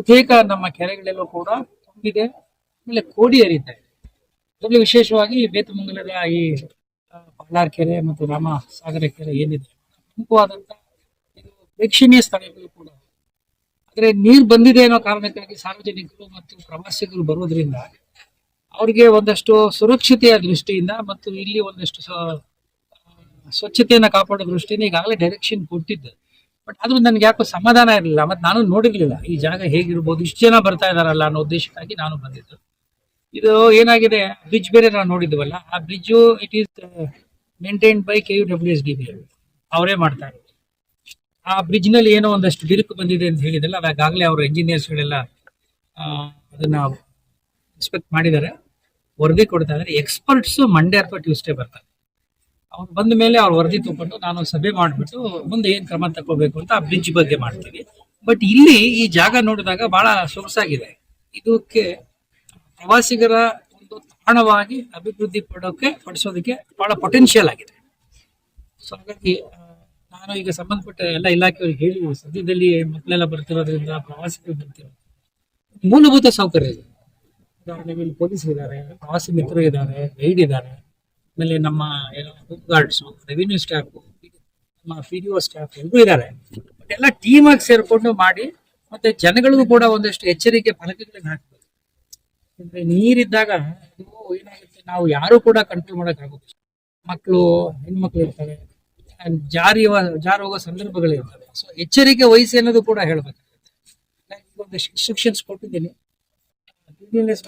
ಬಹುತೇಕ ನಮ್ಮ ಕೆರೆಗಳೆಲ್ಲೂ ಕೂಡ ತುಂಬಿದೆ. ಆಮೇಲೆ ಕೋಡಿ ಹರಿತಾ ಇದೆ. ಅದರಲ್ಲಿ ವಿಶೇಷವಾಗಿ ಬೇತಮಂಗಲದ ಈ ಬಳ್ಳಾರ್ ಕೆರೆ ಮತ್ತು ರಾಮ ಸಾಗರ ಕೆರೆ ಏನಿದೆ ಪ್ರಮುಖವಾದಂತಹ ಇದು ಪ್ರೇಕ್ಷಣೀಯ ಸ್ಥಳಗಳು ಕೂಡ. ಆದ್ರೆ ನೀರು ಬಂದಿದೆ ಅನ್ನೋ ಕಾರಣಕ್ಕಾಗಿ ಸಾರ್ವಜನಿಕರು ಮತ್ತು ಪ್ರವಾಸಿಗರು ಬರೋದ್ರಿಂದ ಅವ್ರಿಗೆ ಒಂದಷ್ಟು ಸುರಕ್ಷತೆಯ ದೃಷ್ಟಿಯಿಂದ ಮತ್ತು ಇಲ್ಲಿ ಒಂದಷ್ಟು ಸ್ವಚ್ಛತೆಯನ್ನ ಕಾಪಾಡೋ ದೃಷ್ಟಿಯಿಂದ ಈಗಾಗಲೇ ಡೈರೆಕ್ಷನ್ ಕೊಟ್ಟಿದ್ದೆ ಬಟ್ ಆದ್ರೂ ನನಗೆ ಯಾಕೋ ಸಮಾಧಾನ ಇರಲಿಲ್ಲ ಮತ್ತೆ ನಾನು ನೋಡಿರಲಿಲ್ಲ ಈ ಜಾಗ ಹೇಗಿರ್ಬೋದು ಇಷ್ಟು ಜನ ಬರ್ತಾ ಇದಾರಲ್ಲ ಅನ್ನೋ ಉದ್ದೇಶಕ್ಕಾಗಿ ನಾನು ಬಂದಿದ್ದು. ಇದು ಏನಾಗಿದೆ ಬ್ರಿಡ್ಜ್ ಬೇರೆ ನಾವು ನೋಡಿದ್ವಲ್ಲ ಆ bridge it is maintained by K U W S D B ಅವರೇ ಮಾಡ್ತಾ ಇರೋದು ಆ ಬ್ರಿಡ್ಜ್ನಲ್ಲಿ ಏನೋ ಒಂದಷ್ಟು ಬಿರುಕು ಬಂದಿದೆ ಅಂತ ಹೇಳಿದಲ್ಲ ಅದಾಗಲೇ ಅವರು ಇಂಜಿನಿಯರ್ಸ್ ಗಳೆಲ್ಲ ಆ, ಅದನ್ನ ಇನ್ಸ್ಪೆಕ್ಟ್ ಮಾಡಿದ್ದಾರೆ. ವರದಿ ಕೊಡ್ತಾ ಇದ್ದಾರೆ ಎಕ್ಸ್ಪರ್ಟ್ಸ್ ಮಂಡೇ ಅಥವಾ ಟ್ಯೂಸ್ಡೇ ಬರ್ತಾರೆ. ಅವ್ರು ಬಂದ ಮೇಲೆ ಅವ್ರು ವರದಿ ತಗೊಂಡು ನಾನು ಸಭೆ ಮಾಡಿಬಿಟ್ಟು ಮುಂದೆ ಏನ್ ಕ್ರಮ ತಗೋಬೇಕು ಅಂತ ಆ ಬ್ರಿಡ್ಜ್ ಬಗ್ಗೆ ಮಾಡ್ತೀವಿ. ಬಟ್ ಇಲ್ಲಿ ಈ ಜಾಗ ನೋಡಿದಾಗ ಬಹಳ ಸೊಗಸಾಗಿದೆ. ಇದಕ್ಕೆ ಪ್ರವಾಸಿಗರ ಒಂದು ತಾಣವಾಗಿ ಅಭಿವೃದ್ಧಿ ಪಡೋಕೆ, ಪಡಿಸೋದಕ್ಕೆ ಬಹಳ ಪೊಟೆನ್ಶಿಯಲ್ ಆಗಿದೆ. ಸೊ ಹಾಗಾಗಿ ನಾನು ಈಗ ಸಂಬಂಧಪಟ್ಟ ಎಲ್ಲ ಇಲಾಖೆಯವರಿಗೆ ಹೇಳಿ, ಸದ್ಯದಲ್ಲಿ ಮಕ್ಕಳೆಲ್ಲ ಬರ್ತಿರೋದ್ರಿಂದ, ಪ್ರವಾಸಿಗರು ಬರ್ತಿರೋ ಮೂಲಭೂತ ಸೌಕರ್ಯ ಇದೆ. ಉದಾಹರಣೆಗೆ ಪೊಲೀಸ್ ಇದ್ದಾರೆ, ಪ್ರವಾಸಿ ಮಿತ್ರರು ಇದ್ದಾರೆ, ಗೈಡ್ ಇದ್ದಾರೆ. ಆಮೇಲೆ ನಮ್ಮ ಹೋಮ್ ಗಾರ್ಡ್ಸು ರೆವಿನ್ಯೂ ಸ್ಟಾಫ್ ನಮ್ಮ ಪಿ ಸ್ಟಾಫ್ ಎಲ್ಲರೂ ಇದ್ದಾರೆ ಬಟ್ ಎಲ್ಲ ಟೀಮ್ ಆಗಿ ಸೇರ್ಕೊಂಡು ಮಾಡಿ ಮತ್ತೆ ಜನಗಳಿಗೂ ಕೂಡ ಒಂದಷ್ಟು ಎಚ್ಚರಿಕೆ ಫಲಕಗಳನ್ನ ಹಾಕ್ಬೇಕು. ಅಂದ್ರೆ ನೀರಿದ್ದಾಗ ಏನಾಗುತ್ತೆ, ನಾವು ಯಾರು ಕೂಡ ಕಂಟ್ರೋಲ್ ಮಾಡೋಕ್ಕಾಗುತ್ತೆ ಮಕ್ಕಳು ಹೆಣ್ಮಕ್ಳು ಇರ್ತವೆ ಜಾರಿ ಜಾರಿ ಹೋಗೋ ಸಂದರ್ಭಗಳಿರ್ತವೆ ಸೊ ಎಚ್ಚರಿಕೆ ವಹಿಸಿ ಅನ್ನೋದು ಕೂಡ ಹೇಳ್ಬೇಕಾಗುತ್ತೆ ನಾನು ಒಂದು ಇನ್ಸ್ಟ್ರಕ್ಷನ್ಸ್ ಕೊಟ್ಟಿದ್ದೀನಿ.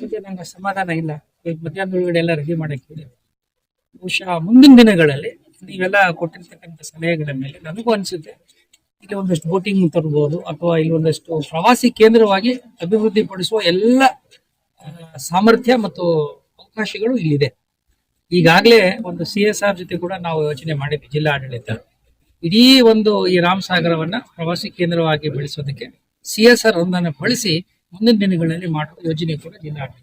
ಬಗ್ಗೆ ನಂಗೆ ಸಮಾಧಾನ ಇಲ್ಲ. ಈಗ ಮಧ್ಯಾಹ್ನ ಒಳಗಡೆ ಎಲ್ಲ ರೆಡಿ ಮಾಡಕ್ಕೆ ಬಹುಶಃ ಮುಂದಿನ ದಿನಗಳಲ್ಲಿ ನೀವೆಲ್ಲ ಕೊಟ್ಟಿರ್ತಕ್ಕಂಥ ಸಲಹೆಗಳ ಮೇಲೆ ನನಗೂ ಅನಿಸುತ್ತೆ. ಇಲ್ಲಿ ಒಂದಷ್ಟು ಬೋಟಿಂಗ್ ತರಬಹುದು ಅಥವಾ ಇಲ್ಲಿ ಒಂದಷ್ಟು ಪ್ರವಾಸಿ ಕೇಂದ್ರವಾಗಿ ಅಭಿವೃದ್ಧಿ ಪಡಿಸುವ ಎಲ್ಲ ಸಾಮರ್ಥ್ಯ ಮತ್ತು ಅವಕಾಶಗಳು ಇಲ್ಲಿದೆ. ಈಗಾಗಲೇ ಒಂದು ಸಿ ಎಸ್ ಆರ್ ಜೊತೆ ಕೂಡ ನಾವು ಯೋಚನೆ ಮಾಡಿದ್ವಿ ಜಿಲ್ಲಾ ಆಡಳಿತ ಇಡೀ ಒಂದು ಈ ರಾಮಸಾಗರವನ್ನ ಪ್ರವಾಸಿ ಕೇಂದ್ರವಾಗಿ ಬೆಳೆಸೋದಕ್ಕೆ ಸಿ ಎಸ್ ಆರ್ ಒಂದನ್ನು ಬಳಸಿ ಮುಂದಿನ ದಿನಗಳಲ್ಲಿ ಮಾಡುವ ಯೋಜನೆ ಕೂಡ ಜಿಲ್ಲಾ ಆಡಳಿತ